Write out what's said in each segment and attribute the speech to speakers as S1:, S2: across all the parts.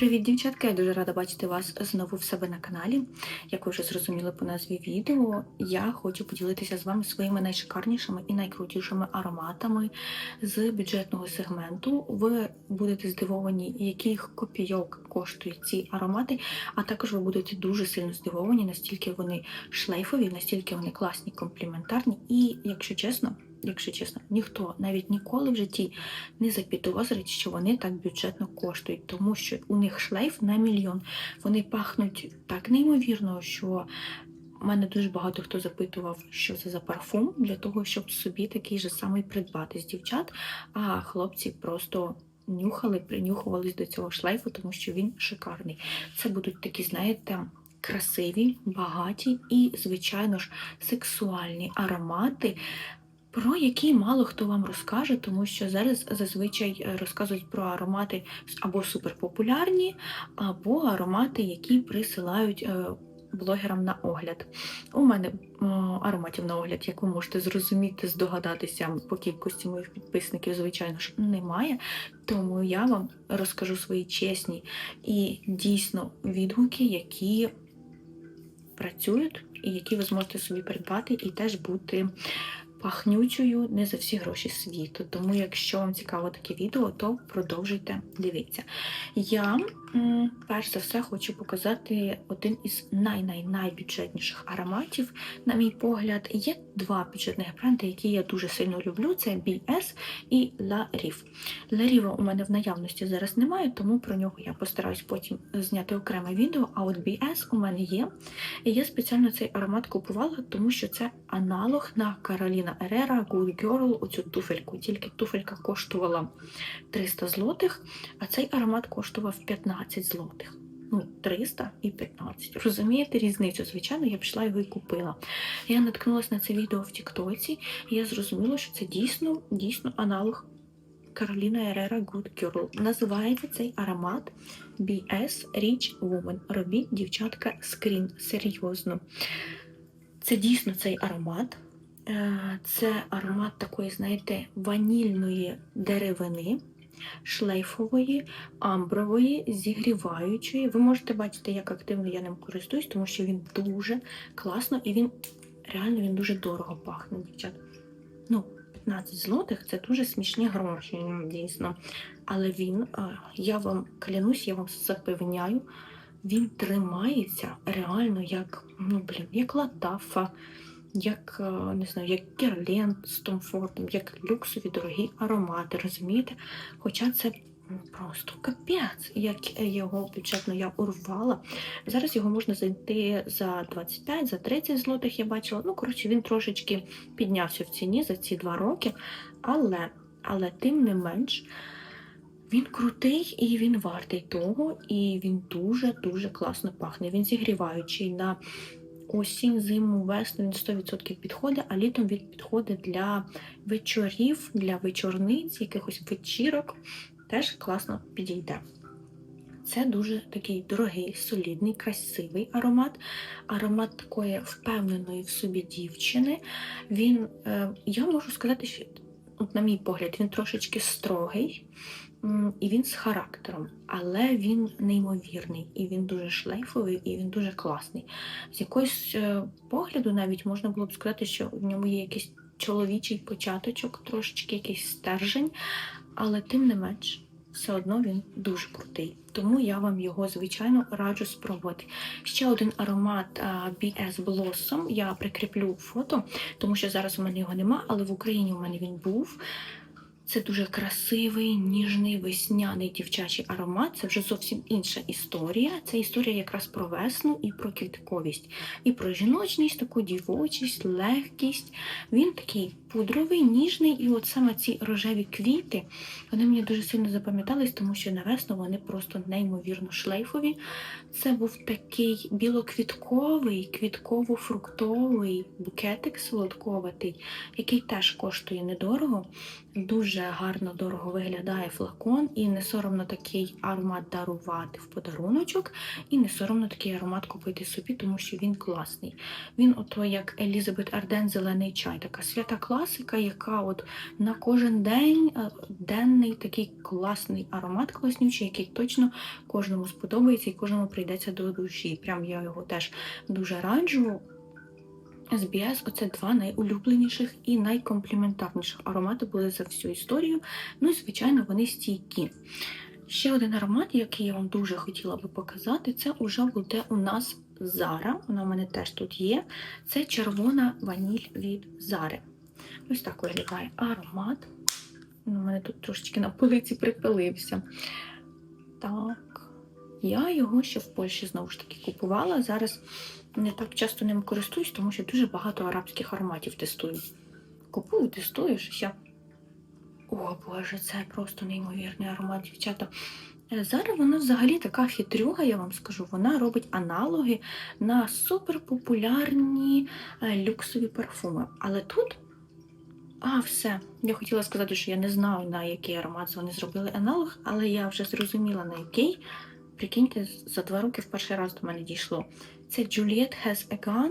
S1: Привіт, дівчатка! Я дуже рада бачити вас знову в себе на каналі. Як ви вже зрозуміли по назві відео, я хочу поділитися з вами своїми найшикарнішими і найкрутішими ароматами з бюджетного сегменту. Ви будете здивовані, яких копійок коштують ці аромати, а також ви будете дуже сильно здивовані, настільки вони шлейфові, настільки вони класні, компліментарні. І, якщо чесно, якщо чесно, ніхто навіть ніколи в житті не запідозрить, що вони так бюджетно коштують, тому що у них шлейф на мільйон. Вони пахнуть так неймовірно, що мене дуже багато хто запитував, що це за парфум, для того, щоб собі такий же самий придбати з дівчат. А хлопці просто нюхали, принюхувались до цього шлейфу, тому що він шикарний. Це будуть такі, знаєте. Красиві, багаті і, звичайно ж, сексуальні аромати, про які мало хто вам розкаже, тому що зараз зазвичай е, розказують про аромати або суперпопулярні, або аромати, які присилають е, блогерам на огляд. У мене ароматів на огляд, як ви можете зрозуміти, здогадатися по кількості моїх підписників, звичайно ж, немає. Тому я вам розкажу свої чесні і дійсно відгуки, які працюють, і які ви зможете собі придбати, і теж бути пахнючою не за всі гроші світу. Тому, якщо вам цікаво таке відео, то продовжуйте дивитися. Я перш за все хочу показати один із най-най-найбюджетніших ароматів, на мій погляд. Є два бюджетних бренди, які я дуже сильно люблю: це BS і La Rive. La Rive у мене в наявності зараз немає, тому про нього я постараюсь потім зняти окреме відео. А от BS у мене є. І я спеціально цей аромат купувала, тому що це аналог на Кароліна Ерера Good Girl, оцю туфельку. Тільки туфелька коштувала 300 злотих, а цей аромат коштував 15 злотих. Ну, 300 і 15. Розумієте різницю? Звичайно, я пішла його і купила. Я наткнулася на це відео в Тіктоці, і я зрозуміла, що це дійсно, дійсно аналог Кароліна Ерера Good Girl. Називається цей аромат BS Rich Woman. Робіть, дівчатка, скрін. Серйозно. Це дійсно цей аромат. Е, Це аромат такої, знаєте, ванільної деревини, шлейфової, амбрової, зігріваючої. Ви можете бачити, як активно я ним користуюсь, тому що він дуже класно і він реально він дуже дорого пахне, дівчат. Ну, 15 злотих це дуже смішні гроші, дійсно. Але він, е, я вам клянусь, я вам запевняю, він тримається реально як, ну, блін, як латафа як е, не знаю, як Герлен з Том Фордом, як люксові дорогі аромати, розумієте? Хоча це просто капець, як його бюджетно я урвала. Зараз його можна знайти за 25, за 30 злотих, я бачила. Ну, коротше, він трошечки піднявся в ціні за ці два роки, але, але тим не менш. Він крутий і він вартий того, і він дуже-дуже класно пахне. Він зігріваючий на осінь, зиму, весну він 100% підходить, а літом він підходить для вечорів, для вечорниць, якихось вечірок. Теж класно підійде. Це дуже такий дорогий, солідний, красивий аромат. Аромат такої впевненої в собі дівчини. Він, е, я можу сказати, що, на мій погляд, він трошечки строгий. І він з характером, але він неймовірний, і він дуже шлейфовий, і він дуже класний. З якогось е, погляду навіть можна було б сказати, що в ньому є якийсь чоловічий початочок, трошечки якийсь стержень, але тим не менш, все одно він дуже крутий. Тому я вам його, звичайно, раджу спробувати. Ще один аромат BS Blossom. Я прикріплю фото, тому що зараз у мене його нема, але в Україні у мене він був. Це дуже красивий, ніжний, весняний дівчачий аромат. Це вже зовсім інша історія. Це історія якраз про весну і про квітковість, і про жіночність, таку дівочість, легкість. Він такий пудровий, ніжний, і от саме ці рожеві квіти вони мені дуже сильно запам'ятались, тому що на весну вони просто неймовірно шлейфові. Це був такий білоквітковий, квітково-фруктовий букетик солодковатий, який теж коштує недорого. Дуже дуже гарно, дорого виглядає флакон, і не соромно такий аромат дарувати в подаруночок, і не соромно такий аромат купити собі, тому що він класний. Він ото як Елізабет Арден зелений чай, така свята класика, яка от на кожен день е, денний такий класний аромат, класнючий, який точно кожному сподобається і кожному прийдеться до душі. Прям я його теж дуже раджу. SBS – оце два найулюбленіших і найкомпліментарніших аромати були за всю історію. Ну і, звичайно, вони стійкі. Ще один аромат, який я вам дуже хотіла би показати, це вже буде у нас Зара. Вона в мене теж тут є. Це червона ваніль від Зари. Ось так виглядає аромат. У мене тут трошечки на полиці припилився. Так. Я його ще в Польщі знову ж таки купувала. Зараз не так часто ним користуюсь, тому що дуже багато арабських ароматів тестую. Купую, тестую, ще. О Боже, це просто неймовірний аромат, дівчата. Е, Зараз вона взагалі така хитрюга, я вам скажу. Вона робить аналоги на суперпопулярні е, люксові парфуми. Але тут. А, все. Я хотіла сказати, що я не знаю, на який аромат вони зробили аналог, але я вже зрозуміла, на який. Прикиньте, за два роки в перший раз до мене дійшло. Це Juliet Has a Gun,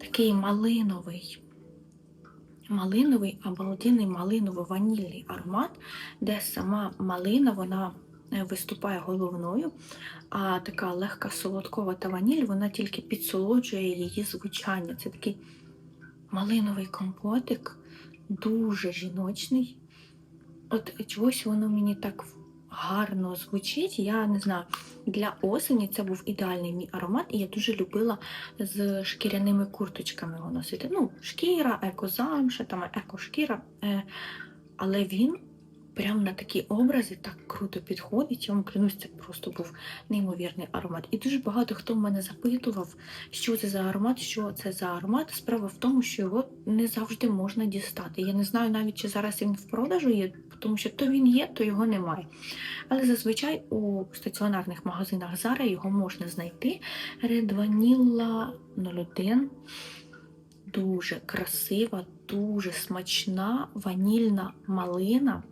S1: такий малиновий, малиновий, обалденний малиново-ванільний аромат, де сама малина вона е, виступає головною, а така легка солодкова та ваніль, вона тільки підсолоджує її звучання. Це такий малиновий компотик, дуже жіночний. От чогось воно мені так гарно звучить. Я не знаю, для осені це був ідеальний мій аромат, і я дуже любила з шкіряними курточками його носити. Ну, шкіра, екозамша, там екошкіра. Е, Але він прям на такі образи так круто підходить. Я вам клянусь, це просто був неймовірний аромат. І дуже багато хто в мене запитував, що це за аромат, що це за аромат. Справа в тому, що його не завжди можна дістати. Я не знаю навіть, чи зараз він в продажу є, тому що то він є, то його немає. Але зазвичай у стаціонарних магазинах Zara його можна знайти. Vanilla 01. Дуже красива, дуже смачна ванільна малина.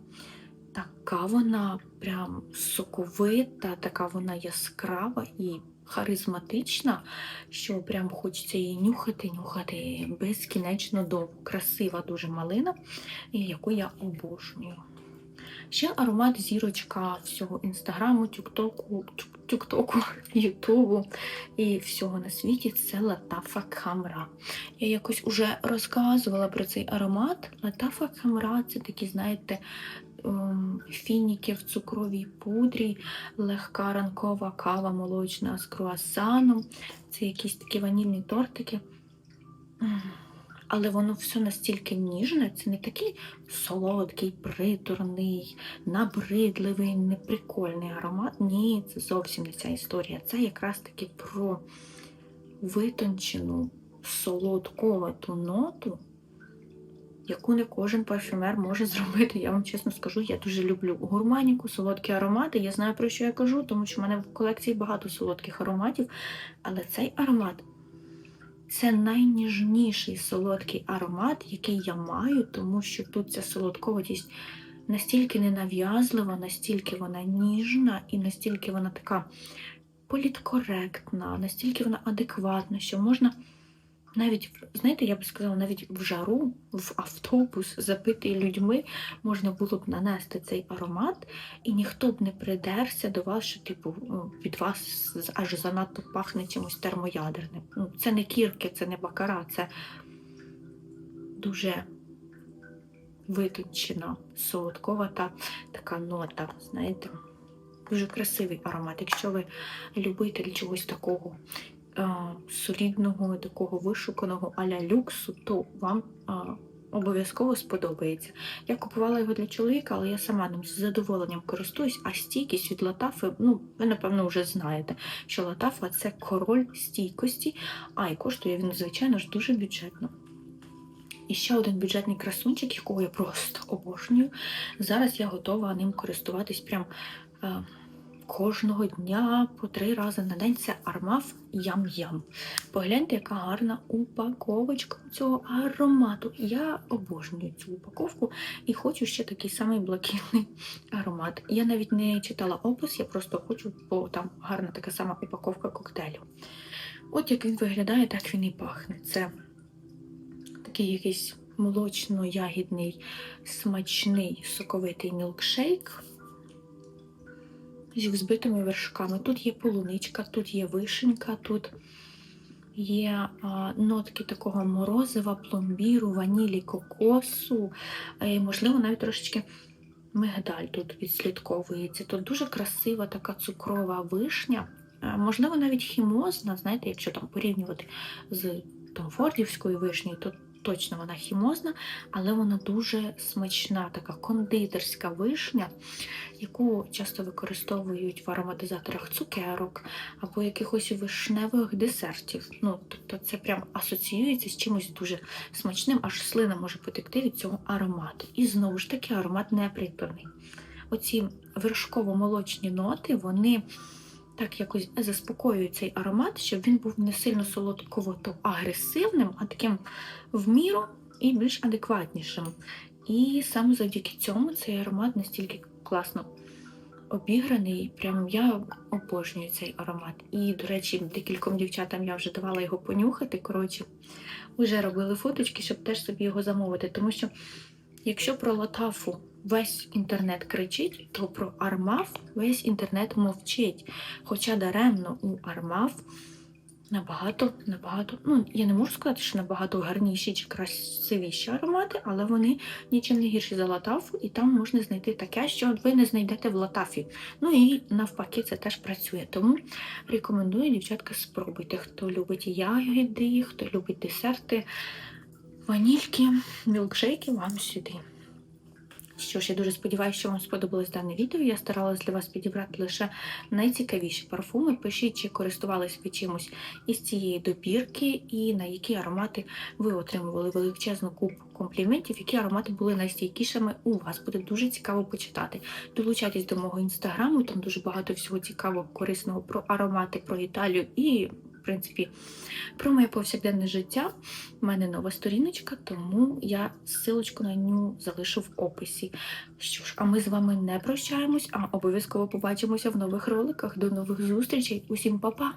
S1: Така вона прям соковита, така вона яскрава і харизматична, що прям хочеться її нюхати, нюхати безкінечно довго. Красива дуже малина, яку я обожнюю. Ще аромат зірочка всього інстаграму, тіктоку, тіктоку, ютубу і всього на світі це Латафа Камра. Я якось уже розказувала про цей аромат. Латафа Камра це такі, знаєте, ем, фініки в цукровій пудрі, легка ранкова кава молочна з круасаном. Це якісь такі ванільні тортики. Але воно все настільки ніжне, це не такий солодкий, приторний, набридливий, неприкольний аромат. Ні, це зовсім не ця історія. Це якраз таки про витончену, солодковату ноту, яку не кожен парфюмер може зробити. Я вам чесно скажу, я дуже люблю гурманіку, солодкі аромати. Я знаю, про що я кажу, тому що в мене в колекції багато солодких ароматів, але цей аромат. Це найніжніший солодкий аромат, який я маю, тому що тут ця солодковатість настільки ненав'язлива, настільки вона ніжна і настільки вона така політкоректна, настільки вона адекватна, що можна навіть, знаєте, я би сказала, навіть в жару, в автобус забитий людьми можна було б нанести цей аромат, і ніхто б не придерся до вас, що типу ну, від вас аж занадто пахне чимось термоядерним. Ну, Це не кірки, це не бакара, це дуже витончена, солодковата така нота, знаєте. Дуже красивий аромат. Якщо ви любитель чогось такого солідного, такого вишуканого аля люксу, то вам обов'язково сподобається. Я купувала його для чоловіка, але я сама ним з задоволенням користуюсь, а стійкість від латафи, ну, ви, напевно, вже знаєте, що латафа це король стійкості, а і коштує він, звичайно ж, дуже бюджетно. І ще один бюджетний красунчик, якого я просто обожнюю. Зараз я готова ним користуватись прям кожного дня по три рази на день це армаф ям-ям. Погляньте, яка гарна упаковочка цього аромату. Я обожнюю цю упаковку і хочу ще такий самий блакитний аромат. Я навіть не читала опис, я просто хочу, бо там гарна така сама упаковка коктейлю. От як він виглядає, так він і пахне. Це такий якийсь молочно-ягідний, смачний соковитий мілкшейк зі взбитими вершками. Тут є полуничка, тут є вишенька, тут є а, нотки такого морозива, пломбіру, ванілі, кокосу, е, можливо, навіть трошечки мигдаль тут відслідковується. Тут дуже красива така цукрова вишня. Е, Можливо, навіть хімозна, знаєте, якщо там порівнювати з там, фордівською вишнею, то точно вона хімозна, але вона дуже смачна, така кондитерська вишня, яку часто використовують в ароматизаторах цукерок або якихось вишневих десертів. Ну, тобто це прям асоціюється з чимось дуже смачним, аж слина може потекти від цього аромату. І знову ж таки аромат непритомний. Оці вершково-молочні ноти, вони так якось заспокоюють цей аромат, щоб він був не сильно солодковато агресивним, а таким в міру і більш адекватнішим. І саме завдяки цьому цей аромат настільки класно обіграний. Прям я обожнюю цей аромат. І, до речі, декільком дівчатам я вже давала його понюхати. Коротше, вже робили фоточки, щоб теж собі його замовити. Тому що, якщо про латафу весь інтернет кричить, то про армаф весь інтернет мовчить. Хоча даремно у армаф набагато, набагато, ну я не можу сказати, що набагато гарніші чи красивіші аромати, але вони нічим не гірші за латафу, і там можна знайти таке, що ви не знайдете в латафі. Ну і навпаки, це теж працює. Тому рекомендую, дівчатка, спробуйте. Хто любить ягоди, хто любить десерти, ванільки, мілкшейки вам сюди. Що ж, я дуже сподіваюся, що вам сподобалось дане відео. Я старалась для вас підібрати лише найцікавіші парфуми. Пишіть, чи користувались ви чимось із цієї добірки, і на які аромати ви отримували величезну купу компліментів, які аромати були найстійкішими у вас. Буде дуже цікаво почитати. Долучайтесь до мого інстаграму, там дуже багато всього цікавого, корисного про аромати, про Італію і. В принципі, про моє повсякденне життя. У мене нова сторіночка, тому я силочку на ню залишу в описі. Що ж, а ми з вами не прощаємось, а обов'язково побачимося в нових роликах. До нових зустрічей. Усім па-па!